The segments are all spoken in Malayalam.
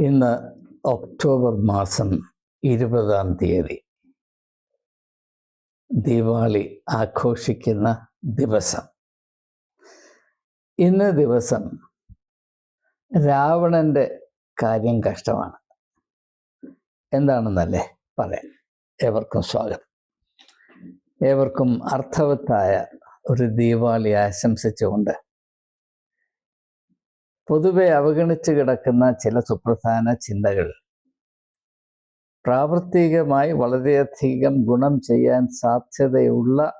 ഇന്ന് ഒക്ടോബർ മാസം ഇരുപതാം തീയതി. ദീപാവലി ആഘോഷിക്കുന്ന ദിവസം. ഇന്ന് ദിവസം രാവണന്റെ കാര്യം കഷ്ടമാണ്. എന്താണെന്നല്ലേ പറയാം ഏവർക്കും സ്വാഗതം. ഏവർക്കും അർത്ഥവത്തായ ഒരു ദീപാവലി ആശംസിച്ചുകൊണ്ട് പൊതുവെ അവഗണിച്ച് കിടക്കുന്ന ചില സുപ്രധാന ചിന്തകൾ. പ്രാവർത്തികമായി വളരെയധികം ഗുണം ചെയ്യാൻ സാധ്യതയുള്ള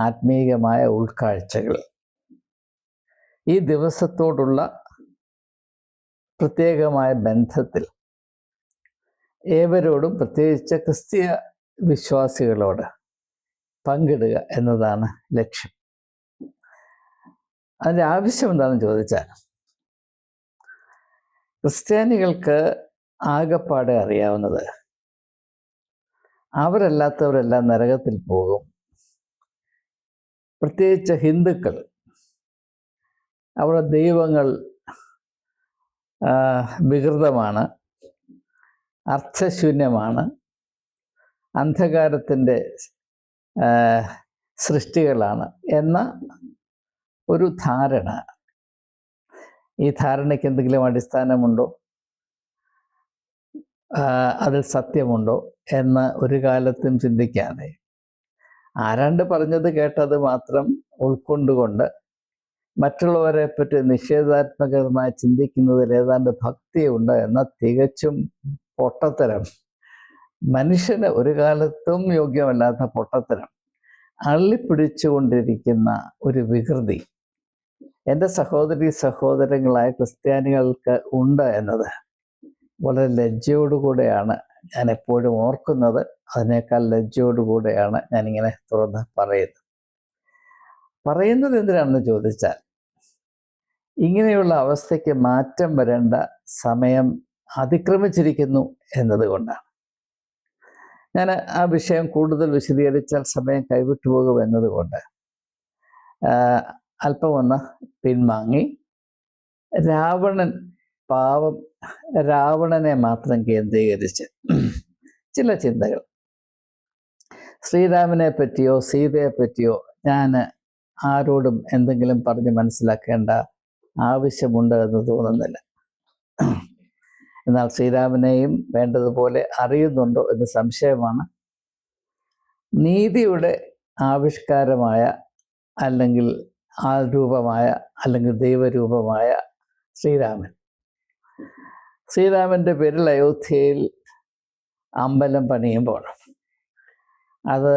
ആത്മീയമായ ഉൾക്കാഴ്ചകൾ. ഈ ദിവസത്തോടുള്ള പ്രത്യേകമായ ബന്ധത്തിൽ ഏവരോടും പ്രത്യേകിച്ച് ക്രിസ്തീയ വിശ്വാസികളോട് പങ്കിടുക എന്നതാണ് ലക്ഷ്യം. അതിന്റെ ആവശ്യം എന്താണെന്ന് ചോദിച്ചാൽ ക്രിസ്ത്യാനികൾക്ക് ആകപ്പാടെ അറിയാവുന്നത്. അവരല്ലാത്തവരെല്ലാം നരകത്തിൽ പോകും. പ്രത്യേകിച്ച് ഹിന്ദുക്കൾ. അവരുടെ ദൈവങ്ങൾ വികൃതമാണ്. അർത്ഥശൂന്യമാണ് അന്ധകാരത്തിന്റെ സൃഷ്ടികളാണ് എന്ന ഒരു ധാരണ. ഈ ധാരണയ്ക്ക് എന്തെങ്കിലും അടിസ്ഥാനമുണ്ടോ? അതിൽ സത്യമുണ്ടോ എന്ന് ഒരു കാലത്തും ചിന്തിക്കാതെ. ആരാണ്ട് പറഞ്ഞത് കേട്ടത് മാത്രം ഉൾക്കൊണ്ടുകൊണ്ട് മറ്റുള്ളവരെ പറ്റി നിഷേധാത്മകമായി ചിന്തിക്കുന്നതിൽ ഏതാണ്ട് ഭക്തിയുണ്ട് എന്ന തികച്ചും പൊട്ടത്തരം. മനുഷ്യന് ഒരു കാലത്തും യോഗ്യമല്ലാത്ത പൊട്ടത്തരം. അള്ളിപ്പിടിച്ചുകൊണ്ടിരിക്കുന്ന ഒരു വികൃതി. എന്റെ സഹോദരി സഹോദരങ്ങളായ ക്രിസ്ത്യാനികൾക്ക് ഉണ്ട് എന്നത് വളരെ ലജ്ജയോടുകൂടെയാണ് ഞാൻ എപ്പോഴും ഓർക്കുന്നത്. അതിനേക്കാൾ ലജ്ജയോടുകൂടെയാണ് ഞാനിങ്ങനെ തുറന്ന് പറയുന്നത്. പറയുന്നത് എന്തിനാണെന്ന് ചോദിച്ചാൽ ഇങ്ങനെയുള്ള അവസ്ഥയ്ക്ക് മാറ്റം വരേണ്ട സമയം അതിക്രമിച്ചിരിക്കുന്നു എന്നതുകൊണ്ടാണ്. ഞാൻ ആ വിഷയം കൂടുതൽ വിശദീകരിച്ചാൽ സമയം കൈവിട്ടു പോകും എന്നതുകൊണ്ട്. അല്പം ഒന്ന് പിൻവാങ്ങി. രാവണൻ പാവം രാവണനെ മാത്രം കേന്ദ്രീകരിച്ച് ചില ചിന്തകൾ. ശ്രീരാമനെ പറ്റിയോ സീതയെ പറ്റിയോ ഞാൻ ആരോടും എന്തെങ്കിലും പറഞ്ഞ് മനസ്സിലാക്കേണ്ട ആവശ്യമുണ്ട് എന്ന് തോന്നുന്നില്ല. എന്നാൽ ശ്രീരാമനെയും വേണ്ടതുപോലെ അറിയുന്നുണ്ടോ എന്ന് സംശയമാണ്. നീതിയുടെ ആവിഷ്കാരമായ അല്ലെങ്കിൽ ആ രൂപമായ അല്ലെങ്കിൽ ദൈവരൂപമായ ശ്രീരാമൻ. ശ്രീരാമന്റെ പേരിൽ അയോധ്യയിൽ അമ്പലം പണിയുമ്പോൾ അത്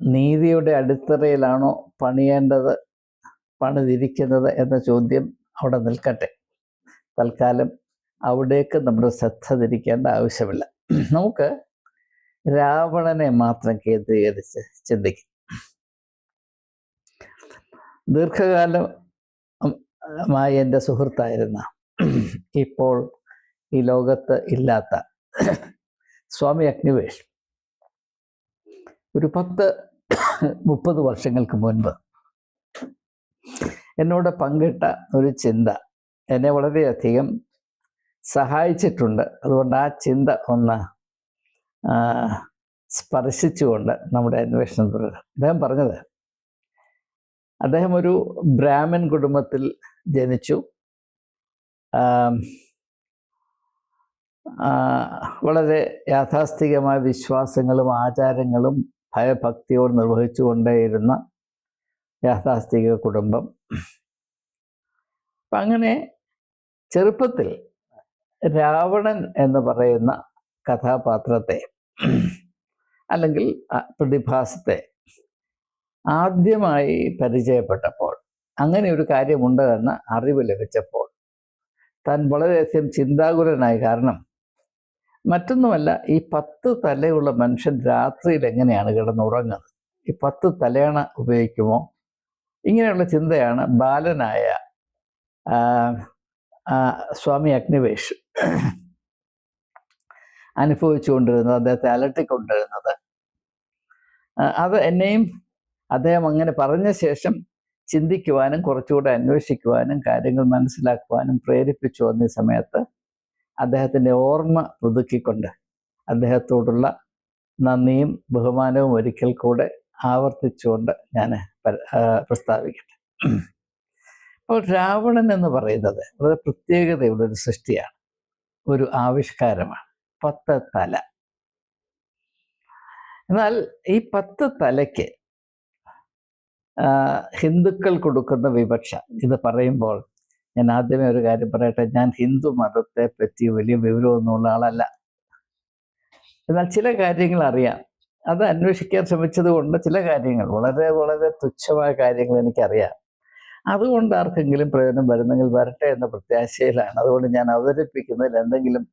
നീതിയുടെ അടിത്തറയിലാണോ പണിയേണ്ടത് പണിതിരിക്കുന്നത് എന്ന ചോദ്യം അവിടെ നിൽക്കട്ടെ. തൽക്കാലം അവിടേക്ക് നമ്മുടെ ശ്രദ്ധ തിരിക്കേണ്ട ആവശ്യമില്ല. നമുക്ക് രാവണനെ മാത്രം കേന്ദ്രീകരിച്ച് ചിന്തിക്കും. ദീർഘകാലമായി എന്റെ സുഹൃത്തായിരുന്ന ഇപ്പോൾ ഈ ലോകത്ത് ഇല്ലാത്ത സ്വാമി അഗ്നിവേഷ് ഒരു പത്ത് മുപ്പത് വർഷങ്ങൾക്ക് മുൻപ് എന്നോട് പങ്കിട്ട ഒരു ചിന്ത എന്നെ വളരെയധികം സഹായിച്ചിട്ടുണ്ട്. അതുകൊണ്ട് ആ ചിന്ത ഒന്ന് സ്പർശിച്ചുകൊണ്ട് നമ്മുടെ അന്വേഷണം തുടരാം അദ്ദേഹം പറഞ്ഞത് അദ്ദേഹം ഒരു ബ്രാഹ്മൺ കുടുംബത്തിൽ ജനിച്ചു. വളരെ യാഥാസ്ഥികമായ വിശ്വാസങ്ങളും ആചാരങ്ങളും ഭയഭക്തിയോട് നിർവഹിച്ചു കൊണ്ടേയിരുന്ന യാഥാസ്ഥിക കുടുംബം. അപ്പം അങ്ങനെ ചെറുപ്പത്തിൽ രാവണൻ എന്ന് പറയുന്ന കഥാപാത്രത്തെ അല്ലെങ്കിൽ പ്രതിഭാസത്തെ ആദ്യമായി പരിചയപ്പെട്ടപ്പോൾ അങ്ങനെ ഒരു കാര്യമുണ്ട് എന്ന അറിവ് ലഭിച്ചപ്പോൾ താൻ വളരെയധികം ചിന്താകുലനായി കാരണം മറ്റൊന്നുമല്ല ഈ പത്ത് തലയുള്ള മനുഷ്യൻ രാത്രിയിൽ എങ്ങനെയാണ് കിടന്നുറങ്ങുന്നത്? ഈ പത്ത് തലയണ ഉപയോഗിക്കുമോ? ഇങ്ങനെയുള്ള ചിന്തയാണ് ബാലനായ സ്വാമി അഗ്നിവേഷ് അനുഭവിച്ചുകൊണ്ടിരുന്നത് അദ്ദേഹത്തെ അലട്ടിക്കൊണ്ടിരുന്നത്. അത് എന്നെയും അദ്ദേഹം അങ്ങനെ പറഞ്ഞ ശേഷം ചിന്തിക്കുവാനും കുറച്ചുകൂടെ അന്വേഷിക്കുവാനും കാര്യങ്ങൾ മനസ്സിലാക്കുവാനും പ്രേരിപ്പിച്ചു വന്ന സമയത്ത് അദ്ദേഹത്തിന്റെ ഓർമ്മ പുതുക്കിക്കൊണ്ട് അദ്ദേഹത്തോടുള്ള നന്ദിയും ബഹുമാനവും ഒരിക്കൽ കൂടെ ആവർത്തിച്ചുകൊണ്ട് ഞാൻ പ്രസ്താവിക്കട്ടെ. അപ്പോൾ രാവണൻ എന്ന് പറയുന്നത് വളരെ പ്രത്യേകതയുള്ള ഒരു സൃഷ്ടിയാണ്. ഒരു ആവിഷ്കാരമാണ്. പത്ത് തല. എന്നാൽ ഈ പത്ത് തലയ്ക്ക് ഹിന്ദുക്കൾ കൊടുക്കുന്ന വിവക്ഷ. ഇത് പറയുമ്പോൾ ഞാൻ ആദ്യമേ ഒരു കാര്യം പറയട്ടെ. ഞാൻ ഹിന്ദു മതത്തെ പറ്റി വലിയ വിവരമൊന്നുമുള്ള ആളല്ല. എന്നാൽ ചില കാര്യങ്ങൾ അറിയാം. അത് അന്വേഷിക്കാൻ ശ്രമിച്ചത് കൊണ്ട് ചില കാര്യങ്ങൾ വളരെ വളരെ തുച്ഛമായ കാര്യങ്ങൾ എനിക്കറിയാം. അതുകൊണ്ട് ആർക്കെങ്കിലും പ്രയോജനം വരുന്നെങ്കിൽ വരട്ടെ എന്ന പ്രത്യാശയിലാണ്. അതുകൊണ്ട് ഞാൻ അവതരിപ്പിക്കുന്നതിൽ എന്തെങ്കിലും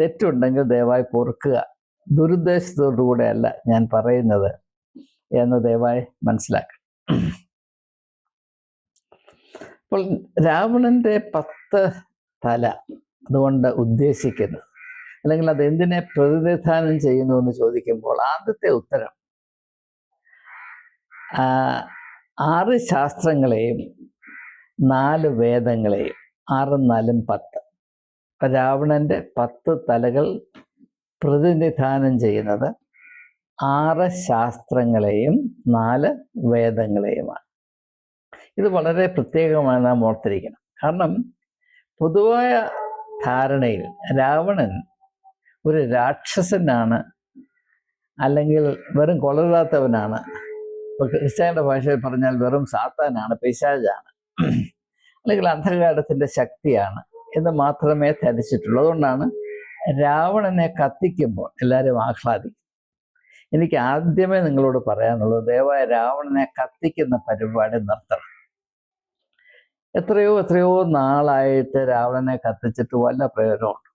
തെറ്റുണ്ടെങ്കിൽ ദയവായി പൊറുക്കുക. ദുരുദ്ദേശത്തോടുകൂടെയല്ല ഞാൻ പറയുന്നത് എന്ന് ദയവായി മനസ്സിലാക്കുക. അപ്പോൾ രാവണന്റെ പത്ത് തല അതുകൊണ്ട് ഉദ്ദേശിക്കുന്നത് അല്ലെങ്കിൽ അത് എന്തിനെ പ്രതിനിധാനം ചെയ്യുന്നു എന്ന് ചോദിക്കുമ്പോൾ ആദ്യത്തെ ഉത്തരം ആറ് ശാസ്ത്രങ്ങളെയും നാല് വേദങ്ങളെയും ആറും നാലും പത്ത്. രാവണന്റെ പത്ത് തലകൾ പ്രതിനിധാനം ചെയ്യുന്നത് ആറ് ശാസ്ത്രങ്ങളെയും നാല് വേദങ്ങളെയുമാണ്. ഇത് വളരെ പ്രത്യേകമായി നാം ഓർത്തിരിക്കണം. കാരണം പൊതുവായ ധാരണയിൽ രാവണൻ ഒരു രാക്ഷസനാണ് അല്ലെങ്കിൽ വെറും കൊളരാത്തവനാണ് ഇപ്പൊ ക്രിസ്ത്യാനിയുടെ ഭാഷയിൽ പറഞ്ഞാൽ വെറും സാത്താനാണ് പിശാചാണ് അല്ലെങ്കിൽ അന്ധകാരത്തിന്റെ ശക്തിയാണ് എന്ന് മാത്രമേ ധരിച്ചിട്ടുള്ളൂ. അതുകൊണ്ടാണ് രാവണനെ കത്തിക്കുമ്പോൾ എല്ലാവരും ആഹ്ലാദിക്കും എനിക്ക് ആദ്യമേ നിങ്ങളോട് പറയാനുള്ളത് ദയവായ രാവണനെ കത്തിക്കുന്ന പരിപാടി നിർത്തണം. എത്രയോ എത്രയോ നാളായിട്ട് രാവണനെ കത്തിച്ചിട്ട് വല്ല പ്രയോജനമുണ്ട്.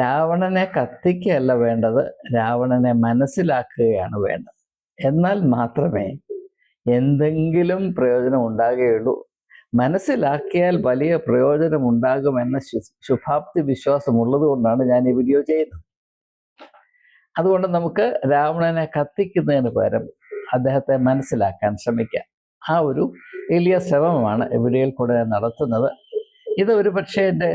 രാവണനെ കത്തിക്കുകയല്ല വേണ്ടത് രാവണനെ മനസ്സിലാക്കുകയാണ് വേണ്ടത്. എന്നാൽ മാത്രമേ എന്തെങ്കിലും പ്രയോജനം ഉണ്ടാകുകയുള്ളൂ. മനസ്സിലാക്കിയാൽ വലിയ പ്രയോജനം ഉണ്ടാകുമെന്ന ശുഭാപ്തി വിശ്വാസമുള്ളത് കൊണ്ടാണ് ഞാൻ ഈ വീഡിയോ ചെയ്യുന്നത്. അതുകൊണ്ട് നമുക്ക് രാവണനെ കത്തിക്കുന്നതിന് പകരം അദ്ദേഹത്തെ മനസ്സിലാക്കാൻ ശ്രമിക്കാം. ആ ഒരു വലിയ ശ്രമമാണ് എവിടെയിൽ കൂടെ നടത്തുന്നത്. ഇത് ഒരു പക്ഷേ എന്റെ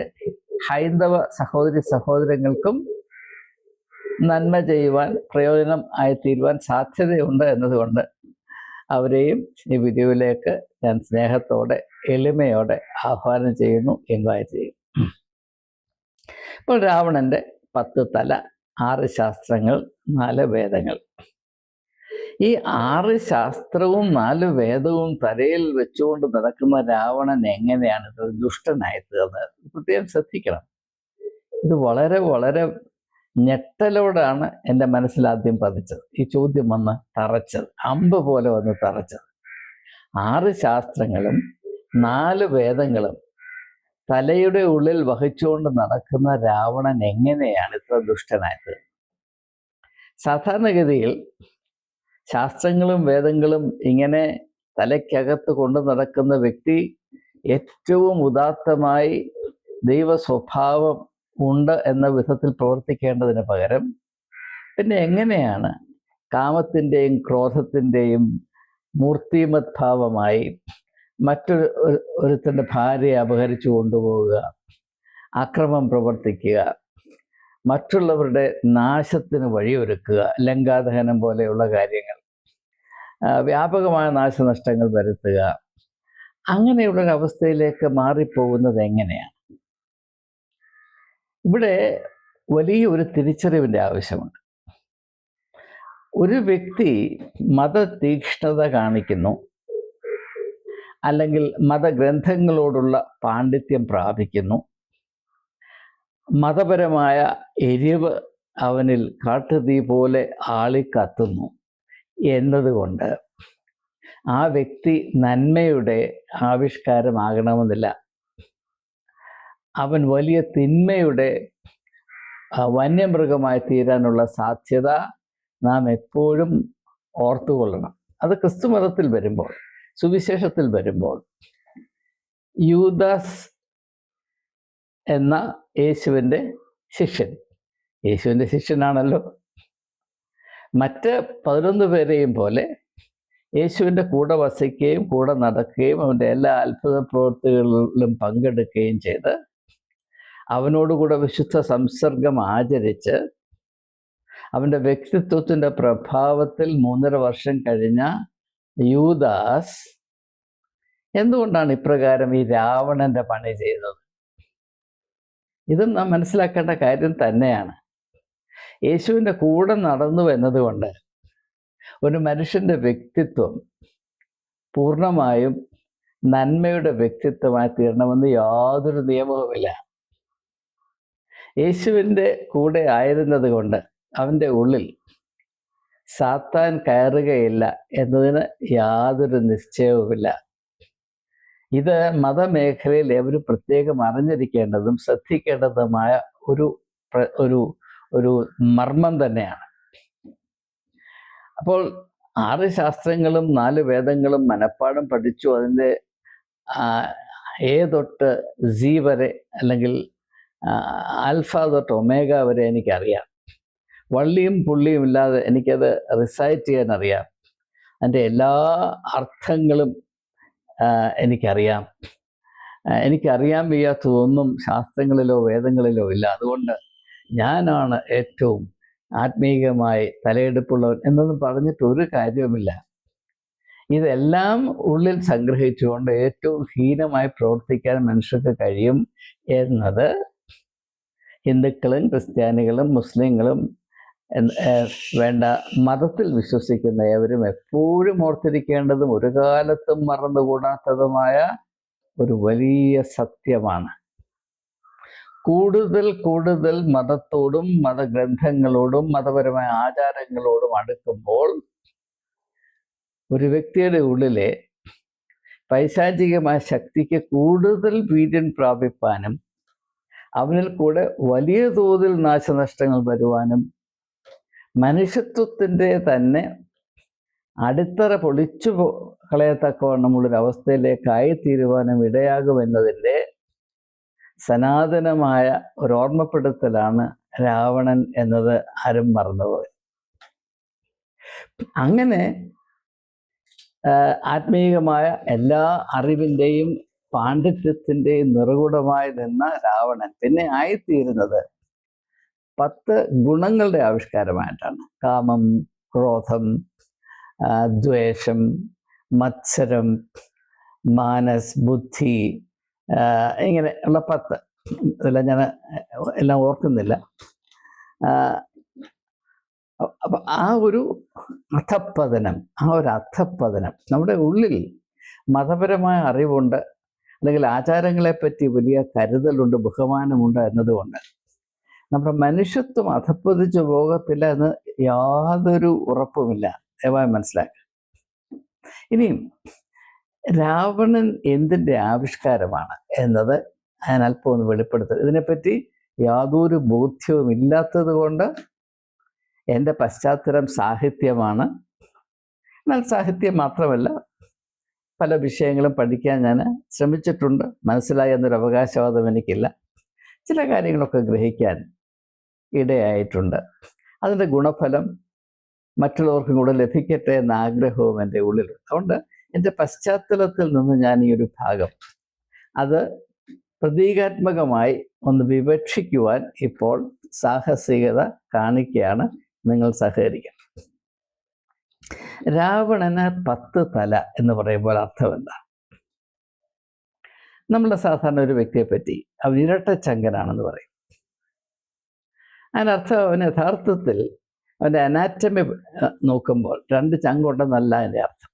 ഹൈന്ദവ സഹോദരി സഹോദരങ്ങൾക്കും നന്മ ചെയ്യുവാൻ പ്രയോജനം ആയിത്തീരുവാൻ സാധ്യതയുണ്ട് എന്നതുകൊണ്ട് അവരെയും ഈ വീഡിയോയിലേക്ക് ഞാൻ സ്നേഹത്തോടെ എളിമയോടെ ആഹ്വാനം ചെയ്യുന്നു ഇൻവൈറ്റ് ചെയ്യും ഇപ്പോൾ രാവണന്റെ പത്ത് തല ആറ് ശാസ്ത്രങ്ങൾ നാല് വേദങ്ങൾ. ഈ ആറ് ശാസ്ത്രവും നാല് വേദവും തലയിൽ വെച്ചുകൊണ്ട് നടക്കുന്ന രാവണൻ എങ്ങനെയാണ് ദുഷ്ടനായി തീർന്നത്? പ്രത്യേകം ശ്രദ്ധിക്കണം. ഇത് വളരെ വളരെ ഞെട്ടലോടാണ് എന്റെ മനസ്സിൽ ആദ്യം പതിച്ചത്. ഈ ചോദ്യം വന്ന് തറച്ചത് അമ്പ് പോലെ വന്ന് തറച്ചത്. ആറ് ശാസ്ത്രങ്ങളും നാല് വേദങ്ങളും തലയുടെ ഉള്ളിൽ വഹിച്ചുകൊണ്ട് നടക്കുന്ന രാവണൻ എങ്ങനെയാണ് ഇത്ര ദുഷ്ടനായത്? സാധാരണഗതിയിൽ ശാസ്ത്രങ്ങളും വേദങ്ങളും ഇങ്ങനെ തലയ്ക്കകത്ത് കൊണ്ട് നടക്കുന്ന വ്യക്തി ഏറ്റവും ഉദാത്തമായി ദൈവ സ്വഭാവം ഉണ്ട് എന്ന വിധത്തിൽ പ്രവർത്തിക്കേണ്ടതിന് പകരം പിന്നെ എങ്ങനെയാണ് കാമത്തിന്റെയും ക്രോധത്തിന്റെയും മൂർത്തിമത് ഭാവമായി മറ്റൊരു ഒരു- ഒരുത്തന്റെ ഭാര്യയെ അപഹരിച്ചു കൊണ്ടുപോവുക അക്രമം പ്രവർത്തിക്കുക മറ്റുള്ളവരുടെ നാശത്തിന് വഴിയൊരുക്കുക ലങ്കാദഹനം പോലെയുള്ള കാര്യങ്ങൾ വ്യാപകമായ നാശനഷ്ടങ്ങൾ വരുത്തുക. അങ്ങനെയുള്ള അവസ്ഥയിലേക്ക് മാറിപ്പോകുന്നത് എങ്ങനെയാണ്? ഇവിടെ വലിയ ഒരു തിരിച്ചറിവിന്റെ ആവശ്യമുണ്ട്. ഒരു വ്യക്തി മതതീക്ഷ്ണത കാണിക്കുന്നു അല്ലെങ്കിൽ മതഗ്രന്ഥങ്ങളോടുള്ള പാണ്ഡിത്യം പ്രാപിക്കുന്നു. മതപരമായ എരിവ് അവനിൽ കാട്ടുതീ പോലെ ആളിക്കത്തുന്നു എന്നതുകൊണ്ട് ആ വ്യക്തി നന്മയുടെ ആവിഷ്കാരമാകണമെന്നില്ല. അവൻ വലിയ തിന്മയുടെ വന്യമൃഗമായി തീരാനുള്ള സാധ്യത നാം എപ്പോഴും ഓർത്തുകൊള്ളണം. അത് ക്രിസ്തു മതത്തിൽ വരുമ്പോൾ. സുവിശേഷത്തിൽ വരുമ്പോൾ യൂദാസ് എന്ന യേശുവിന്റെ ശിഷ്യൻ. യേശുവിന്റെ ശിഷ്യനാണല്ലോ. മറ്റ് പതിനൊന്ന് പേരെയും പോലെ യേശുവിന്റെ കൂടെ വസിക്കുകയും കൂടെ നടക്കുകയും അവന്റെ എല്ലാ അത്ഭുത പ്രവൃത്തികളിലും പങ്കെടുക്കുകയും ചെയ്ത് അവനോടുകൂടെ വിശുദ്ധ സംസർഗം ആചരിച്ച് അവന്റെ വ്യക്തിത്വത്തിന്റെ പ്രഭാവത്തിൽ മൂന്നര വർഷം കഴിഞ്ഞ യൂദാസ് എന്തുകൊണ്ടാണ് ഇപ്രകാരം ഈ രാവണന്റെ പണി ചെയ്തത്? ഇതും നാം മനസ്സിലാക്കേണ്ട കാര്യം തന്നെയാണ്. യേശുവിന്റെ കൂടെ നടന്നു എന്നതുകൊണ്ട് ഒരു മനുഷ്യന്റെ വ്യക്തിത്വം പൂർണമായും നന്മയുടെ വ്യക്തിത്വമായി തീരണമെന്ന് യാതൊരു നിയമവുമില്ല. യേശുവിന്റെ കൂടെ ആയിരുന്നത് കൊണ്ട് അവന്റെ ഉള്ളിൽ സാത്താൻ കയറുകയില്ല എന്നതിന് യാതൊരു നിശ്ചയവുമില്ല. ഇത് മതമേഖലയിൽ അവർ പ്രത്യേകം അറിഞ്ഞിരിക്കേണ്ടതും ശ്രദ്ധിക്കേണ്ടതുമായ ഒരു ഒരു ഒരു മർമ്മം തന്നെയാണ്. അപ്പോൾ ആറ് ശാസ്ത്രങ്ങളും നാല് വേദങ്ങളും മനഃപ്പാടം പഠിച്ചു അതിന്റെ എ തൊട്ട് സി വരെ അല്ലെങ്കിൽ ആൽഫ തൊട്ട് ഒമേഗ വരെ എനിക്കറിയാം. വള്ളിയും പുള്ളിയും ഇല്ലാതെ എനിക്കത് റിസൈറ്റ് ചെയ്യാൻ അറിയാം അതിന്റെ എല്ലാ അർത്ഥങ്ങളും എനിക്കറിയാം. എനിക്കറിയാൻ വയ്യാത്തതൊന്നും ശാസ്ത്രങ്ങളിലോ വേദങ്ങളിലോ ഇല്ല. അതുകൊണ്ട് ഞാനാണ് ഏറ്റവും ആത്മീയമായി തലയെടുപ്പുള്ളവൻ എന്നൊന്നും പറഞ്ഞിട്ട് ഒരു കാര്യവുമില്ല. ഇതെല്ലാം ഉള്ളിൽ സംഗ്രഹിച്ചുകൊണ്ട് ഏറ്റവും ഹീനമായി പ്രവർത്തിക്കാൻ മനുഷ്യർക്ക് കഴിയും എന്നത് ഹിന്ദുക്കളും ക്രിസ്ത്യാനികളും മുസ്ലിങ്ങളും വേണ്ട. മതത്തിൽ വിശ്വസിക്കുന്ന ഏവരും എപ്പോഴും ഓർത്തിരിക്കേണ്ടതും ഒരു കാലത്തും മറന്നുകൂടാത്തതുമായ ഒരു വലിയ സത്യമാണ്. കൂടുതൽ കൂടുതൽ മതത്തോടും മതഗ്രന്ഥങ്ങളോടും മതപരമായ ആചാരങ്ങളോടും അടുക്കുമ്പോൾ ഒരു വ്യക്തിയുടെ ഉള്ളിലെ പൈശാചികമായ ശക്തിക്ക് കൂടുതൽ വീര്യൻ പ്രാപിപ്പാനും അവനിൽ കൂടെ വലിയ തോതിൽ നാശനഷ്ടങ്ങൾ വരുവാനും മനുഷ്യത്വത്തിന്റെ തന്നെ അടിത്തറ പൊളിച്ചു കളയത്തക്കവണ്ണമുള്ളൊരവസ്ഥയിലേക്കായി തീരുവാനും ഇടയാകുമെന്നതിന്റെ സനാതനമായ ഒരു ഓർമ്മപ്പെടുത്തലാണ് രാവണൻ എന്നത് ആരും മറന്നുപോയി. അങ്ങനെ ആത്മീയമായ എല്ലാ അറിവിന്റെയും പാണ്ഡിത്യത്തിന്റെയും നിറകുടമായി നിന്ന രാവണൻ പിന്നെ ആയിത്തീരുന്നത് പത്ത് ഗുണങ്ങളുടെ ആവിഷ്കാരമായിട്ടാണ്. കാമം ക്രോധം ദ്വേഷം മത്സരം മാനസ് ബുദ്ധി ഇങ്ങനെ ഉള്ള പത്ത്. ഇതെല്ലാം ഞാൻ എല്ലാം ഓർക്കുന്നില്ല. അപ്പം ആ ഒരു അധപ്പതനം ആ ഒരു അധപ്പതനം നമ്മുടെ ഉള്ളിൽ മതപരമായ അറിവുണ്ട് അല്ലെങ്കിൽ ആചാരങ്ങളെപ്പറ്റി വലിയ കരുതലുണ്ട് ബഹുമാനമുണ്ട് എന്നതുകൊണ്ട് നമ്മുടെ മനുഷ്യത്വം അധപ്പതിച്ചു പോകത്തില്ല എന്ന് യാതൊരു ഉറപ്പുമില്ല. ദയവായി മനസ്സിലാക്കുക. ഇനിയും രാവണൻ എന്തിന്റെ ആവിഷ്കാരമാണ് എന്നത് ഞാൻ അല്പം ഒന്ന് വെളിപ്പെടുത്തുക ഇതിനെപ്പറ്റി യാതൊരു ബോധ്യവും ഇല്ലാത്തത് കൊണ്ട് എന്റെ പശ്ചാത്തലം സാഹിത്യമാണ്. എന്നാൽ സാഹിത്യം മാത്രമല്ല പല വിഷയങ്ങളും പഠിക്കാൻ ഞാൻ ശ്രമിച്ചിട്ടുണ്ട്. മനസ്സിലായി എന്നൊരു അവകാശവാദം എനിക്കില്ല. ചില കാര്യങ്ങളൊക്കെ ഗ്രഹിക്കാൻ ഇടയായിട്ടുണ്ട്. അതിന്റെ ഗുണഫലം മറ്റുള്ളവർക്കും കൂടെ ലഭിക്കട്ടെ എന്ന ആഗ്രഹവും എന്റെ ഉള്ളിലുണ്ട്. അതുകൊണ്ട് എന്റെ പശ്ചാത്തലത്തിൽ നിന്ന് ഞാൻ ഈ ഒരു ഭാഗം അത് പ്രതീകാത്മകമായി ഒന്ന് വിവക്ഷിക്കുവാൻ ഇപ്പോൾ സാഹസികത കാണിക്കുകയാണ് നിങ്ങൾ സഹകരിക്കണം രാവണന് പത്ത് തല എന്ന് പറയുമ്പോൾ അർത്ഥം എന്താ? നമ്മുടെ സാധാരണ ഒരു വ്യക്തിയെ പറ്റി അവൻ ഇരട്ടച്ചങ്കനാണെന്ന് പറയും. അതിനർത്ഥം അവന് യഥാർത്ഥത്തിൽ അവന്റെ അനാറ്റമി നോക്കുമ്പോൾ രണ്ട് ചങ്കുണ്ടെന്നല്ല അതിന്റെ അർത്ഥം.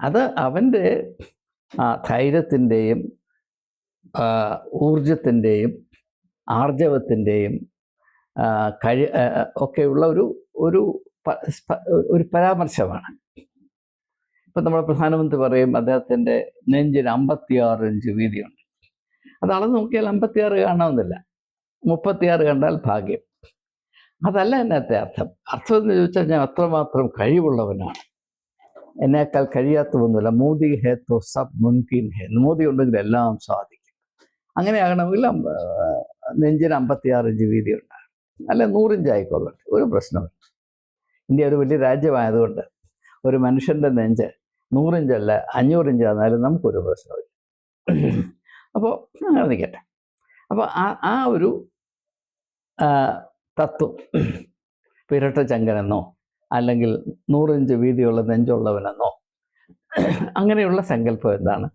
അത് അവന്റെ ധൈര്യത്തിന്റെയും ഊർജത്തിന്റെയും ആർജവത്തിന്റെയും കഴി ഒക്കെയുള്ള ഒരു ഒരു ഒരു പരാമർശമാണ്. ഇപ്പം നമ്മുടെ പ്രധാനമന്ത്രി പറയും അദ്ദേഹത്തിന്റെ നെഞ്ചിന് അമ്പത്തിയാറ് ഇഞ്ച് വീതിയുണ്ട്. അത് അളന്ന് നോക്കിയാൽ അമ്പത്തിയാറ് കാണാമെന്നില്ല മുപ്പത്തിയാറ് കണ്ടാൽ ഭാഗ്യം. അതല്ല എന്നത്തെ അർത്ഥം. അർത്ഥം എന്ന് ചോദിച്ചാൽ ഞാൻ അത്രമാത്രം കഴിവുള്ളവനാണ്. എന്നേക്കാൾ കഴിയാത്തതൊന്നുമില്ല. മോദി ഹേ തോ സബ് മുൻകിൻ ഹേ. മോദി ഉണ്ടെങ്കിൽ എല്ലാം സാധിക്കും. അങ്ങനെയാകണമെങ്കിൽ നെഞ്ചിന് അമ്പത്തിയാറ് ഇഞ്ച് വീതി ഉണ്ടാകും അല്ല നൂറിഞ്ച് ആയിക്കൊള്ളട്ടെ. ഒരു പ്രശ്നമില്ല ഇന്ത്യ ഒരു വലിയ രാജ്യമായതുകൊണ്ട് ഒരു മനുഷ്യന്റെ നെഞ്ച് നൂറിഞ്ചല്ല അഞ്ഞൂറിഞ്ച് ആണെന്നാലും നമുക്കൊരു പ്രശ്നമില്ല അപ്പോൾ അങ്ങനെ നിൽക്കട്ടെ അപ്പോൾ ആ ആ ഒരു തത്വം. പിരട്ട ഇരട്ട ചങ്കനെന്നോ അല്ലെങ്കിൽ നൂറിഞ്ച് വീതിയുള്ള നെഞ്ചുള്ളവനെന്നോ. അങ്ങനെയുള്ള സങ്കല്പം എന്താണ്?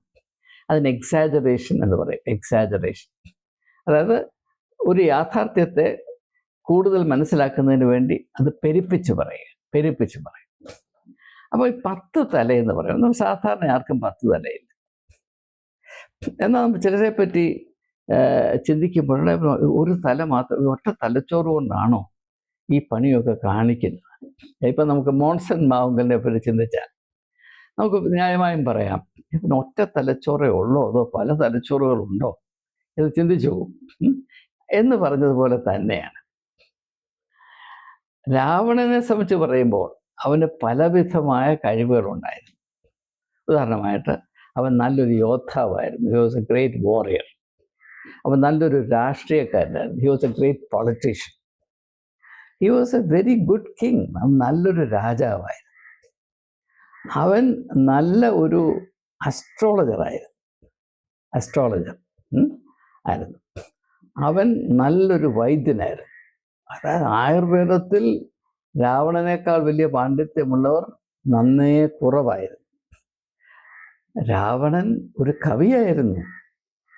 അതിന് എക്സാജറേഷൻ എന്ന് പറയും. എക്സാജറേഷൻ അതായത് ഒരു യാഥാർത്ഥ്യത്തെ കൂടുതൽ മനസ്സിലാക്കുന്നതിന് വേണ്ടി അത് പെരുപ്പിച്ച് പറയുക. പെരുപ്പിച്ച് പറയും അപ്പോൾ ഈ പത്ത് തലയെന്ന് പറയുന്നത് സാധാരണ ആർക്കും പത്ത് തലയില്ല. എന്നാൽ ചിലരെ പറ്റി ചിന്തിക്കുമ്പോൾ ഒരു തല മാത്രം ഒറ്റ തലച്ചോറ് കൊണ്ടാണോ ഈ പണിയൊക്കെ കാണിക്കുന്നത്? ഇപ്പം നമുക്ക് മോൺസൺ മാവുങ്കലിനെ പറ്റി ചിന്തിച്ചാൽ നമുക്ക് ന്യായമായും പറയാം ഇപ്പം ഒറ്റ തലച്ചോറേ ഉള്ളോ അതോ പല തലച്ചോറുകളുണ്ടോ ഇത് ചിന്തിച്ചു പോകും എന്ന് പറഞ്ഞതുപോലെ തന്നെയാണ്. രാവണനെ സംബന്ധിച്ച് പറയുമ്പോൾ അവന് പലവിധമായ കഴിവുകളുണ്ടായിരുന്നു. ഉദാഹരണമായിട്ട് അവൻ നല്ലൊരു യോദ്ധാവായിരുന്നു. He was a great warrior അവൻ നല്ലൊരു രാഷ്ട്രീയക്കാരനായിരുന്നു. He was a great politician he was a very good king നല്ലൊരു രാജാവായിരുന്നു. അവൻ നല്ല ഒരു അസ്ട്രോളജറായിരുന്നു അസ്ട്രോളജർ ആയിരുന്നു. അവൻ നല്ലൊരു വൈദ്യനായിരുന്നു. അതായത് ആയുർവേദത്തിൽ രാവണനേക്കാൾ വലിയ പാണ്ഡിത്യമുള്ളവർ നന്നേ കുറവായിരുന്നു. രാവണൻ ഒരു കവിയായിരുന്നു.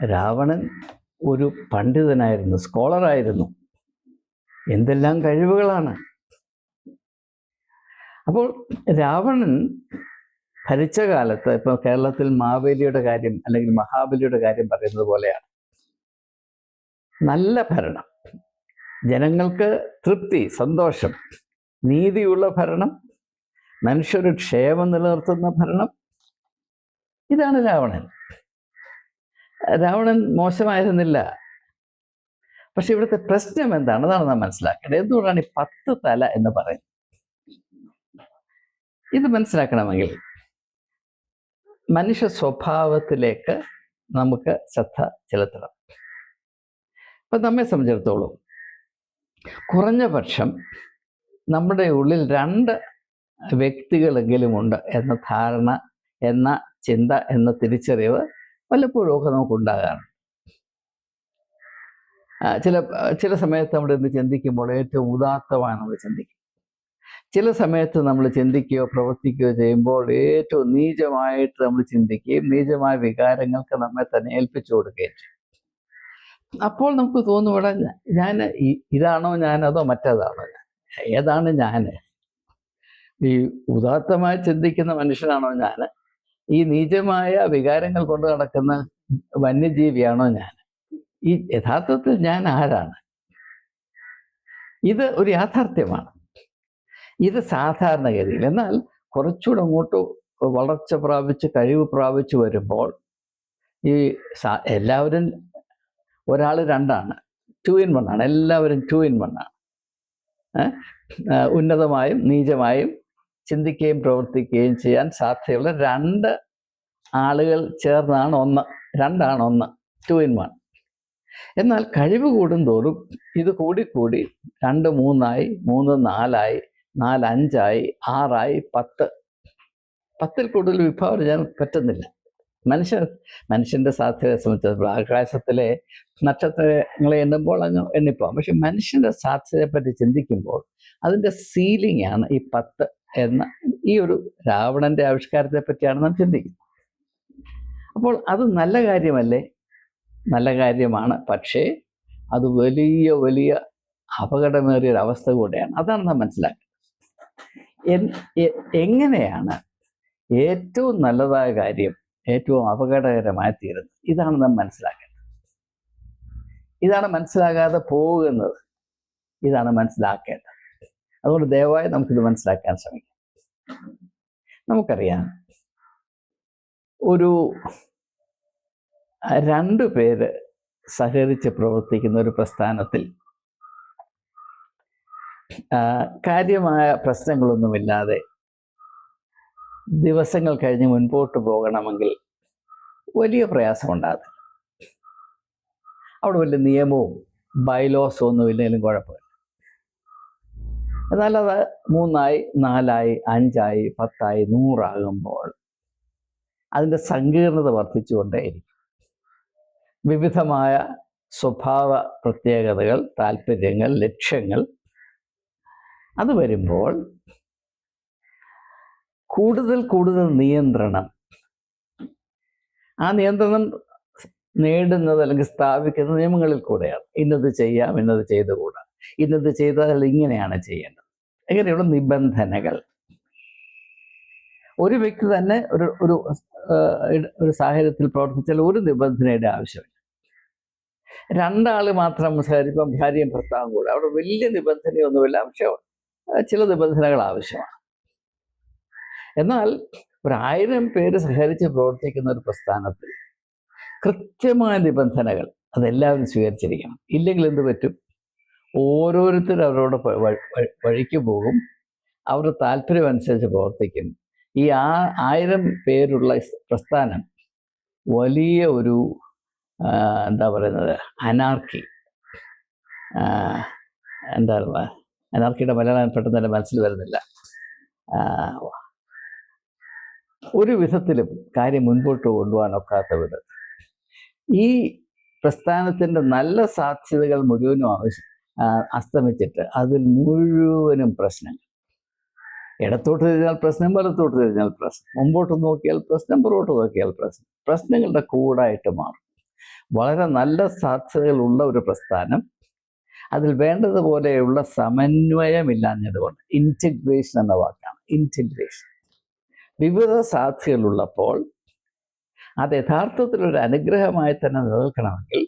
രാവണൻ ഒരു പണ്ഡിതനായിരുന്നു സ്കോളറായിരുന്നു എന്തെല്ലാം കഴിവുകളാണ്. അപ്പോൾ രാവണൻ ഭരിച്ച കാലത്ത് ഇപ്പോൾ കേരളത്തിൽ മാവേലിയുടെ കാര്യം അല്ലെങ്കിൽ മഹാബലിയുടെ കാര്യം പറയുന്നത് പോലെയാണ്. നല്ല ഭരണം. ജനങ്ങൾക്ക് തൃപ്തി സന്തോഷം. നീതിയുള്ള ഭരണം. മനുഷ്യരുടെ ക്ഷേമം നിലനിർത്തുന്ന ഭരണം. ഇതാണ് രാവണൻ. രാവണൻ മോശമായിരുന്നില്ല. പക്ഷെ ഇവിടുത്തെ പ്രശ്നം എന്താണ്? അതാണ് നാം മനസ്സിലാക്കേണ്ടത്. എന്തുകൊണ്ടാണ് ഈ പത്ത് തല എന്ന് പറയുന്നത്? ഇത് മനസ്സിലാക്കണമെങ്കിൽ മനുഷ്യ സ്വഭാവത്തിലേക്ക് നമുക്ക് ശ്രദ്ധ ചെലുത്തണം. ഇപ്പം നമ്മെ സംബന്ധിച്ചിടത്തോളം കുറഞ്ഞ പക്ഷം നമ്മുടെ ഉള്ളിൽ രണ്ട് വ്യക്തികളെങ്കിലും ഉണ്ട് എന്ന ധാരണ എന്ന ചിന്ത എന്ന തിരിച്ചറിവ് പലപ്പോഴും ഒക്കെ നമുക്ക് ഉണ്ടാകാറുണ്ട് ചില ചില സമയത്ത് നമ്മൾ ഇന്ന് ചിന്തിക്കുമ്പോൾ ഏറ്റവും ഉദാത്തമായി നമ്മൾ ചിന്തിക്കും ചില സമയത്ത് നമ്മൾ ചിന്തിക്കുകയോ പ്രവർത്തിക്കുകയോ ചെയ്യുമ്പോൾ ഏറ്റവും നീചമായിട്ട് നമ്മൾ ചിന്തിക്കുകയും നീചമായ വികാരങ്ങൾക്ക് നമ്മെ തന്നെ ഏൽപ്പിച്ചു കൊടുക്കുകയും ചെയ്യും. അപ്പോൾ നമുക്ക് തോന്നും ഇവിടെ ഞാൻ ഇതാണോ ഞാനതോ മറ്റേതാണോ ഞാൻ? ഏതാണ് ഞാൻ ഈ ഉദാത്തമായി ചിന്തിക്കുന്ന മനുഷ്യനാണോ ഞാൻ ഈ നീചമായ വികാരങ്ങൾ കൊണ്ട് നടക്കുന്ന വന്യജീവിയാണോ ഞാൻ? ഈ യഥാർത്ഥത്തിൽ ഞാൻ ആരാണ്? ഇത് ഒരു യാഥാർത്ഥ്യമാണ്. ഇത് സാധാരണഗതിയിൽ എന്നാൽ കുറച്ചുകൂടെ അങ്ങോട്ട് വളർച്ച പ്രാപിച്ച് കഴിവ് പ്രാപിച്ച് വരുമ്പോൾ ഈ എല്ലാവരും ഒരാൾ രണ്ടാണ്. ടു ഇൻ വൺ ആണ്. എല്ലാവരും ടു ഇൻ വൺ ആണ്. ഉന്നതമായും നീചമായും ചിന്തിക്കുകയും പ്രവർത്തിക്കുകയും ചെയ്യാൻ സാധ്യതയുള്ള രണ്ട് ആളുകൾ ചേർന്നാണ് ഒന്ന്. രണ്ടാണ് ഒന്ന്. ടു ഇൻ വൺ എന്നാൽ കഴിവ് കൂടുന്തോറും ഇത് കൂടിക്കൂടി രണ്ട് മൂന്നായി മൂന്ന് നാലായി നാല് അഞ്ചായി ആറായി പത്ത്. പത്തിൽ കൂടുതൽ വിഭാവന ചെയ്യാൻ പറ്റുന്നില്ല. മനുഷ്യ മനുഷ്യന്റെ സാധ്യതയെ സംബന്ധിച്ച് ആകാശത്തിലെ നക്ഷത്രങ്ങളെ എണ്ണുമ്പോൾ അങ്ങ് എണ്ണിപ്പോവാം പക്ഷെ മനുഷ്യന്റെ സാധ്യതയെ പറ്റി ചിന്തിക്കുമ്പോൾ അതിന്റെ സീലിംഗ് ആണ് ഈ പത്ത്. എന്ന ഈ ഒരു രാവണന്റെ ആവിഷ്കാരത്തെ പറ്റിയാണ് നാം ചിന്തിക്കുന്നത്. അപ്പോൾ അത് നല്ല കാര്യമല്ലേ? നല്ല കാര്യമാണ്. പക്ഷേ അത് വലിയ വലിയ അപകടമേറിയ ഒരു അവസ്ഥ കൂടെയാണ്. അതാണ് നാം മനസ്സിലാക്കുന്നത് എങ്ങനെയാണ് ഏറ്റവും നല്ലതായ കാര്യം ഏറ്റവും അപകടകരമായി തീരുന്നത്? ഇതാണ് നാം മനസ്സിലാക്കേണ്ടത്. ഇതാണ് മനസ്സിലാകാതെ പോകുന്നത്. ഇതാണ് മനസ്സിലാക്കേണ്ടത്. അതുകൊണ്ട് ദയവായി നമുക്കിത് മനസ്സിലാക്കാൻ ശ്രമിക്കാം. നമുക്കറിയാം ഒരു രണ്ടു പേര് സഹകരിച്ച് പ്രവർത്തിക്കുന്ന ഒരു പ്രസ്ഥാനത്തിൽ കാര്യമായ പ്രശ്നങ്ങളൊന്നുമില്ലാതെ ദിവസങ്ങൾ കഴിഞ്ഞ് മുൻപോട്ട് പോകണമെങ്കിൽ വലിയ പ്രയാസമുണ്ടാകും അവിടെ വലിയ നിയമവും ബൈലോസോ ഒന്നും ഇല്ലെങ്കിലും കുഴപ്പമില്ല. എന്നാൽ അത് മൂന്നായി നാലായി അഞ്ചായി പത്തായി നൂറാകുമ്പോൾ അതിന്റെ സങ്കീർണത വർദ്ധിച്ചുകൊണ്ടേയിരിക്കും. വിവിധമായ സ്വഭാവ പ്രത്യേകതകൾ താല്പര്യങ്ങൾ ലക്ഷ്യങ്ങൾ അത് വരുമ്പോൾ കൂടുതൽ കൂടുതൽ നിയന്ത്രണം. ആ നിയന്ത്രണം നേടുന്നത് അല്ലെങ്കിൽ സ്ഥാപിക്കുന്നത് നിയമങ്ങളിൽ കൂടെയാണ്. ഇന്നത് ചെയ്യാം ഇന്നത് ചെയ്തുകൂടാ. ഇന്നത് ചെയ്താൽ ഇങ്ങനെയാണ് ചെയ്യേണ്ടത്. എങ്ങനെയുള്ള നിബന്ധനകൾ. ഒരു വ്യക്തി തന്നെ ഒരു ഒരു ഒരു സാഹചര്യത്തിൽ പ്രവർത്തിച്ചാൽ ഒരു നിബന്ധനയുടെ ആവശ്യമില്ല. രണ്ടാൾ മാത്രം സംസാരിപ്പം ഭാര്യയും ഭർത്താവും കൂടെ. അവിടെ വലിയ നിബന്ധനയൊന്നുമില്ല. പക്ഷെ ചില നിബന്ധനകൾ ആവശ്യമാണ്. എന്നാൽ ഒരായിരം പേര് സഹകരിച്ച് പ്രവർത്തിക്കുന്ന ഒരു പ്രസ്ഥാനത്തിൽ കൃത്യമായ നിബന്ധനകൾ അതെല്ലാവരും സ്വീകരിച്ചിരിക്കണം. ഇല്ലെങ്കിൽ എന്ത് പറ്റും? ഓരോരുത്തരും അവരോട് വഴിക്ക് പോകും. അവരുടെ താല്പര്യം അനുസരിച്ച് പ്രവർത്തിക്കും ഈ ആ ആയിരം പേരുള്ള പ്രസ്ഥാനം വലിയ ഒരു എന്താ പറയുന്നത് അനാർക്കി. എന്താ പറയുക അനാർക്കിയുടെ മലയാളം പെട്ടെന്ന് എന്റെ മനസ്സിൽ വരുന്നില്ല. ഒരു വിധത്തിലും കാര്യം മുൻപോട്ട് കൊണ്ടുപോകാൻ ഒക്കാത്ത വിധത്തിൽ. ഈ പ്രസ്ഥാനത്തിന്റെ നല്ല സാധ്യതകൾ മുഴുവനും ആവശ്യം അസ്തമിച്ചിട്ട് അതിൽ മുഴുവനും പ്രശ്നങ്ങൾ. ഇടത്തോട്ട് തിരിഞ്ഞാൽ പ്രശ്നം വലത്തോട്ട് തിരിഞ്ഞാൽ പ്രശ്നം. മുമ്പോട്ട് നോക്കിയാൽ പ്രശ്നം പുറകോട്ട് നോക്കിയാൽ പ്രശ്നം. പ്രശ്നങ്ങളുടെ കൂടായിട്ട് മാറും. വളരെ നല്ല സാധ്യതകളുള്ള ഒരു പ്രസ്ഥാനം. അതിൽ വേണ്ടതുപോലെയുള്ള സമന്വയമില്ലാഞ്ഞതുകൊണ്ട് ഇന്റഗ്രേഷൻ എന്ന വാക്കാണ്. ഇന്റഗ്രേഷൻ വിവിധ സാധ്യതകളുള്ളപ്പോൾ അത് യഥാർത്ഥത്തിൽ ഒരു അനുഗ്രഹമായി തന്നെ നിലനിൽക്കണമെങ്കിൽ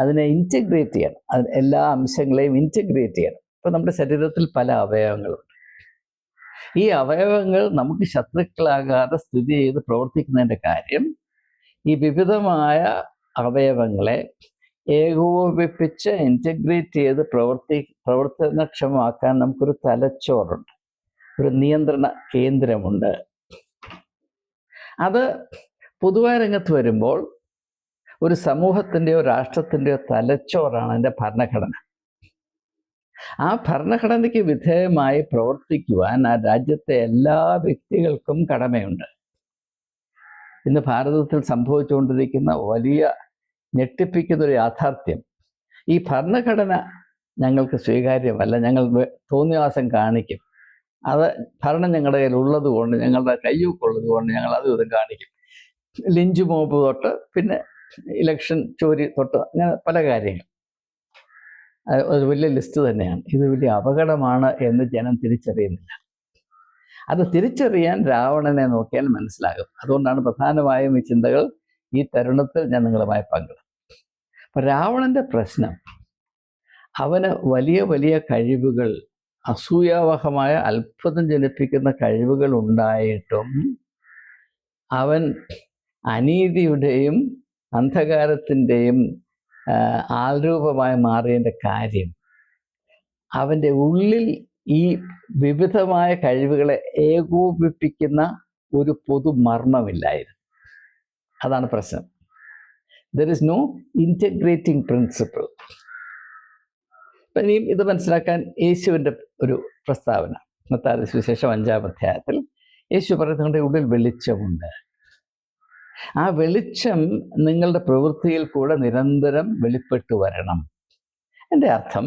അതിനെ ഇന്റഗ്രേറ്റ് ചെയ്യണം. അത് എല്ലാ അംശങ്ങളെയും ഇന്റഗ്രേറ്റ് ചെയ്യണം. ഇപ്പം നമ്മുടെ ശരീരത്തിൽ പല അവയവങ്ങളുണ്ട്. ഈ അവയവങ്ങൾ നമുക്ക് ശത്രുക്കളാകാതെ സ്ഥിതി ചെയ്ത് പ്രവർത്തിക്കുന്നതിന്റെ കാര്യം ഈ വിവിധമായ അവയവങ്ങളെ ഏകോപിപ്പിച്ച് ഇന്റഗ്രേറ്റ് ചെയ്ത് പ്രവർത്തി പ്രവർത്തനക്ഷമമാക്കാൻ നമുക്കൊരു തലച്ചോറുണ്ട്. ഒരു നിയന്ത്രണ കേന്ദ്രമുണ്ട്. അത് പൊതുവായ രംഗത്ത് വരുമ്പോൾ ഒരു സമൂഹത്തിന്റെയോ രാഷ്ട്രത്തിന്റെയോ തലച്ചോറാണ് അതിന്റെ ഭരണഘടന. ആ ഭരണഘടനയ്ക്ക് വിധേയമായി പ്രവർത്തിക്കുവാൻ ആ രാജ്യത്തെ എല്ലാ വ്യക്തികൾക്കും കടമയുണ്ട്. ഇന്ന് ഭാരതത്തിൽ സംഭവിച്ചുകൊണ്ടിരിക്കുന്ന വലിയ ഞെട്ടിപ്പിക്കുന്ന ഒരു യാഥാർത്ഥ്യം. ഈ ഭരണഘടന ഞങ്ങൾക്ക് സ്വീകാര്യമല്ല. ഞങ്ങൾ തോന്നിവാസം കാണിക്കും. അത് ഭരണം ഞങ്ങളുടെ കയ്യിൽ ഉള്ളത് കൊണ്ട് ഞങ്ങളുടെ കയ്യൂക്കുള്ളത് കൊണ്ട് ഞങ്ങൾ അത് ഇതും കാണിക്കും. ലിഞ്ച് മോബ് തൊട്ട് പിന്നെ ഇലക്ഷൻ ചോരി തൊട്ട് അങ്ങനെ പല കാര്യങ്ങൾ. ഒരു വലിയ ലിസ്റ്റ് തന്നെയാണ്. ഇത് വലിയ അപകടമാണ് എന്ന് ജനം തിരിച്ചറിയുന്നില്ല. അത് തിരിച്ചറിയാൻ രാവണനെ നോക്കിയാൽ മനസ്സിലാകും. അതുകൊണ്ടാണ് പ്രധാനമായും ഈ ചിന്തകൾ ഈ തരുണത്തിൽ ഞാൻ നിങ്ങളുമായി പങ്കിടും അപ്പൊ രാവണന്റെ പ്രശ്നം അവന് വലിയ വലിയ കഴിവുകൾ അസൂയാവഹമായ അത്ഭുതം ജനിപ്പിക്കുന്ന കഴിവുകൾ ഉണ്ടായിട്ടും അവൻ അനീതിയുടെയും അന്ധകാരത്തിന്റെയും ആൾരൂപമായി മാറിയതിന്റെ കാര്യം അവന്റെ ഉള്ളിൽ ഈ വിവിധമായ കഴിവുകളെ ഏകോപിപ്പിക്കുന്ന ഒരു പൊതു മർമ്മമില്ലായിരുന്നു. അതാണ് പ്രശ്നം. There is no integrating principle ഇനിയും ഇത് മനസ്സിലാക്കാൻ യേശുവിന്റെ ഒരു പ്രസ്താവന. മത്താദ സുവിശേഷം അഞ്ചാം അധ്യായത്തിൽ യേശു പറയുന്നതുകൊണ്ട് ഉള്ളിൽ വെളിച്ചമുണ്ട്. ആ വെളിച്ചം നിങ്ങളുടെ പ്രവൃത്തിയിൽ കൂടെ നിരന്തരം വെളിപ്പെട്ടു വരണം. എന്റെ അർത്ഥം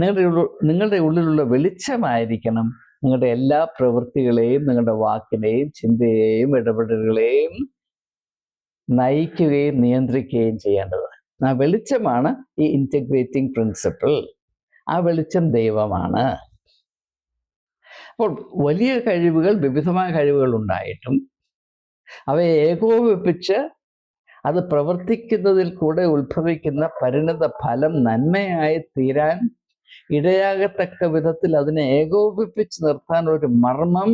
നിങ്ങളുടെ നിങ്ങളുടെ ഉള്ളിലുള്ള വെളിച്ചമായിരിക്കണം. നിങ്ങളുടെ എല്ലാ പ്രവൃത്തികളെയും നിങ്ങളുടെ വാക്കിനെയും ചിന്തയെയും ഇടപെടലുകളെയും നയിക്കുകയും നിയന്ത്രിക്കുകയും ചെയ്യേണ്ടത്. ആ വെളിച്ചമാണ് ഈ ഇന്റഗ്രേറ്റിംഗ് പ്രിൻസിപ്പിൾ ആ വെളിച്ചം ദൈവമാണ്. അപ്പോൾ വലിയ കഴിവുകൾ വിവിധമായ കഴിവുകൾ ഉണ്ടായിട്ടും അവയെ ഏകോപിപ്പിച്ച് അത് പ്രവർത്തിക്കുന്നതിൽ കൂടെ ഉത്ഭവിക്കുന്ന പരിണത ഫലം നന്മയായി തീരാൻ ഇടയാകത്തക്ക വിധത്തിൽ അതിനെ ഏകോപിപ്പിച്ച് നിർത്താൻ ഒരു മർമ്മം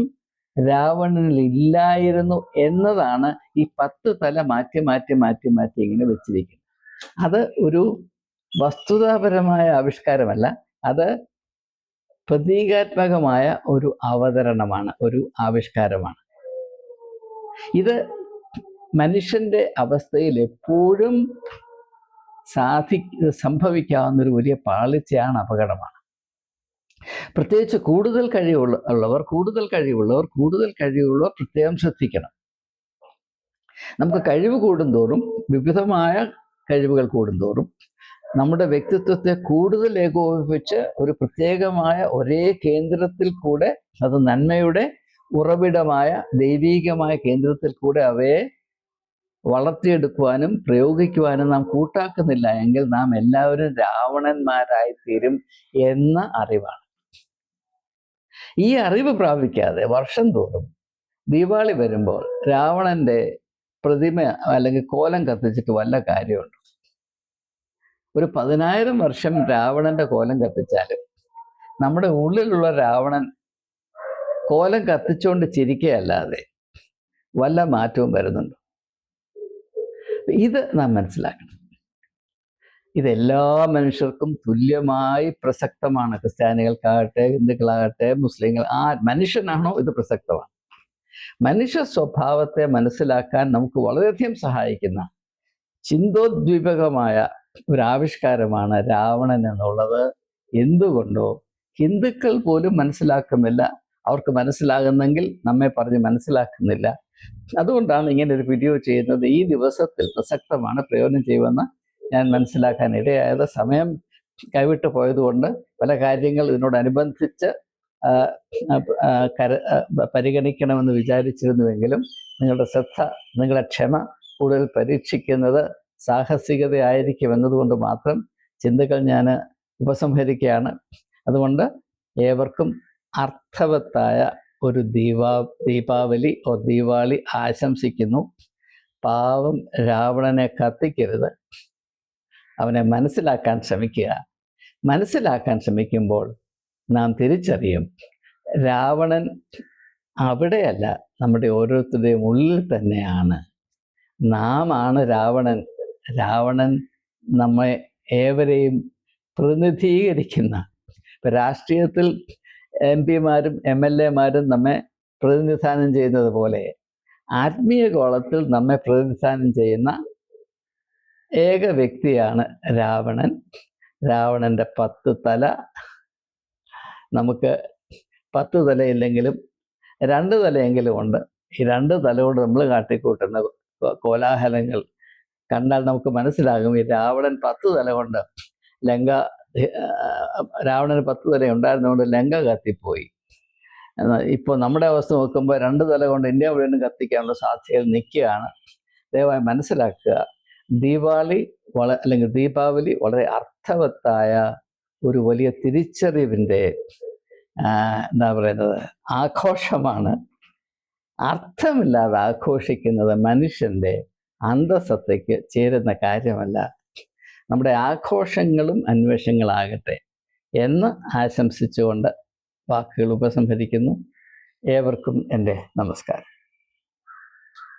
രാവണനിൽ ഇല്ലായിരുന്നു എന്നതാണ് ഈ പത്ത് തല മാറ്റി മാറ്റി മാറ്റി മാറ്റി ഇങ്ങനെ വെച്ചിരിക്കുന്നത്. അത് ഒരു വസ്തുതാപരമായ ആവിഷ്കാരമല്ല. അത് പ്രതീകാത്മകമായ ഒരു അവതരണമാണ് ഒരു ആവിഷ്കാരമാണ്. ഇത് മനുഷ്യന്റെ അവസ്ഥയിൽ എപ്പോഴും സാധി സംഭവിക്കാവുന്ന ഒരു വലിയ പാളിച്ചയാണ് അപകടമാണ്. പ്രത്യേകിച്ച് കൂടുതൽ കഴിവുള്ള ഉള്ളവർ കൂടുതൽ കഴിവുള്ളവർ കൂടുതൽ കഴിവുള്ളവർ പ്രത്യേകം ശ്രദ്ധിക്കണം. നമുക്ക് കഴിവ് കൂടുന്തോറും വിവിധമായ കഴിവുകൾ കൂടുന്തോറും നമ്മുടെ വ്യക്തിത്വത്തെ കൂടുതൽ ഏകോപിപ്പിച്ച് ഒരു പ്രത്യേകമായ ഒരേ കേന്ദ്രത്തിൽ കൂടെ അത് നന്മയുടെ ഉറവിടമായ ദൈവീകമായ കേന്ദ്രത്തിൽ കൂടെ അവയെ വളർത്തിയെടുക്കുവാനും പ്രയോഗിക്കുവാനും നാം കൂട്ടാക്കുന്നില്ല. എങ്കിൽ നാം എല്ലാവരും രാവണന്മാരായി തീരും എന്ന അറിവാണ്. ഈ അറിവ് പ്രാപിക്കാതെ വർഷം തോറും ദീപാവലി വരുമ്പോൾ രാവണന്റെ പ്രതിമ അല്ലെങ്കിൽ കോലം കത്തിച്ചിട്ട് വല്ല കാര്യമുണ്ട്? ഒരു പതിനായിരം വർഷം രാവണന്റെ കോലം കത്തിച്ചാലും നമ്മുടെ ഉള്ളിലുള്ള രാവണൻ കോലം കത്തിച്ചുകൊണ്ട് ചിരിക്കുകയല്ലാതെ വല്ല മാറ്റവും വരുന്നുണ്ട്? ഇത് നാം മനസ്സിലാക്കണം. ഇതെല്ലാ മനുഷ്യർക്കും തുല്യമായി പ്രസക്തമാണ്. ക്രിസ്ത്യാനികൾക്കാകട്ടെ ഹിന്ദുക്കളാകട്ടെ മുസ്ലിങ്ങൾ ആ മനുഷ്യനാണോ ഇത് പ്രസക്തമാണ്? മനുഷ്യ സ്വഭാവത്തെ മനസ്സിലാക്കാൻ നമുക്ക് വളരെയധികം സഹായിക്കുന്ന ചിന്തോദ്വീപകമായ ഒരു ആവിഷ്കാരമാണ് രാവണൻ എന്നുള്ളത്. എന്തുകൊണ്ടോ ഹിന്ദുക്കൾ പോലും മനസ്സിലാക്കുന്നില്ല. അവർക്ക് മനസ്സിലാകുന്നെങ്കിൽ നമ്മെ പറഞ്ഞ് മനസ്സിലാക്കുന്നില്ല. അതുകൊണ്ടാണ് ഇങ്ങനെ ഒരു വീഡിയോ ചെയ്യുന്നത്. ഈ ദിവസത്തിൽ പ്രസക്തമാണ് പ്രയോജനം ചെയ്യുമെന്ന് ഞാൻ മനസ്സിലാക്കാൻ ഇടയായത്. സമയം കൈവിട്ട് പോയതുകൊണ്ട് പല കാര്യങ്ങൾ ഇതിനോടനുബന്ധിച്ച് കര പരിഗണിക്കണമെന്ന് വിചാരിച്ചിരുന്നുവെങ്കിലും നിങ്ങളുടെ ശ്രദ്ധ നിങ്ങളുടെ ക്ഷമ കൂടുതൽ പരീക്ഷിക്കുന്നത് സാഹസികതയായിരിക്കും എന്നതുകൊണ്ട് മാത്രം ചിന്തകൾ ഞാൻ ഉപസംഹരിക്കുകയാണ്. അതുകൊണ്ട് ഏവർക്കും അർത്ഥവത്തായ ഒരു ദീപാ ദീപാവലി ഓ ദീപാവലി ആശംസിക്കുന്നു. പാവം രാവണനെ കത്തിക്കരുത്. അവനെ മനസ്സിലാക്കാൻ ശ്രമിക്കുക. മനസ്സിലാക്കാൻ ശ്രമിക്കുമ്പോൾ നാം തിരിച്ചറിയും രാവണൻ അവിടെയല്ല നമ്മുടെ ഓരോരുത്തരുടെയും ഉള്ളിൽ തന്നെയാണ്. നാം ആണ് രാവണൻ. രാവണൻ നമ്മെ ഏവരെയും പ്രതിനിധീകരിക്കുന്ന. രാഷ്ട്രീയത്തിൽ എം പിമാരും എം എൽ എമാരും നമ്മെ പ്രതിനിധാനം ചെയ്യുന്നത് പോലെ ആത്മീയ കോളത്തിൽ നമ്മെ പ്രതിനിധാനം ചെയ്യുന്ന ഏക വ്യക്തിയാണ് രാവണൻ. രാവണന്റെ പത്ത് തല. നമുക്ക് പത്ത് തലയില്ലെങ്കിലും രണ്ട് തലയെങ്കിലും ഉണ്ട്. ഈ രണ്ട് തലയോട് നമ്മൾ കാട്ടിക്കൂട്ടുന്ന കോലാഹലങ്ങൾ കണ്ടാൽ നമുക്ക് മനസ്സിലാകും. ഈ രാവണൻ പത്ത് തല കൊണ്ട് ലങ്ക രാവണന് പത്ത് തല ഉണ്ടായിരുന്നതുകൊണ്ട് ലങ്ക കത്തിപ്പോയി. ഇപ്പോൾ നമ്മുടെ അവസ്ഥ നോക്കുമ്പോൾ രണ്ട് തല കൊണ്ട് ഇന്ത്യ മുഴുവനും കത്തിക്കാനുള്ള സാധ്യത നിൽക്കുകയാണ്. ദയവായി മനസ്സിലാക്കുക ദീപാവലി വള അല്ലെങ്കിൽ ദീപാവലി വളരെ അർത്ഥവത്തായ ഒരു വലിയ തിരിച്ചറിവിന്റെ എന്താ പറയുന്നത് ആഘോഷമാണ്. അർത്ഥമില്ലാതെ ആഘോഷിക്കുന്നത് മനുഷ്യന്റെ അന്തസത്തയ്ക്ക് ചേരുന്ന കാര്യമല്ല. നമ്മുടെ ആഘോഷങ്ങളും അന്വേഷങ്ങളാകട്ടെ എന്ന് ആശംസിച്ചുകൊണ്ട് വാക്കുകൾ ഉപസംഹരിക്കുന്നു. ഏവർക്കും എന്റെ നമസ്കാരം.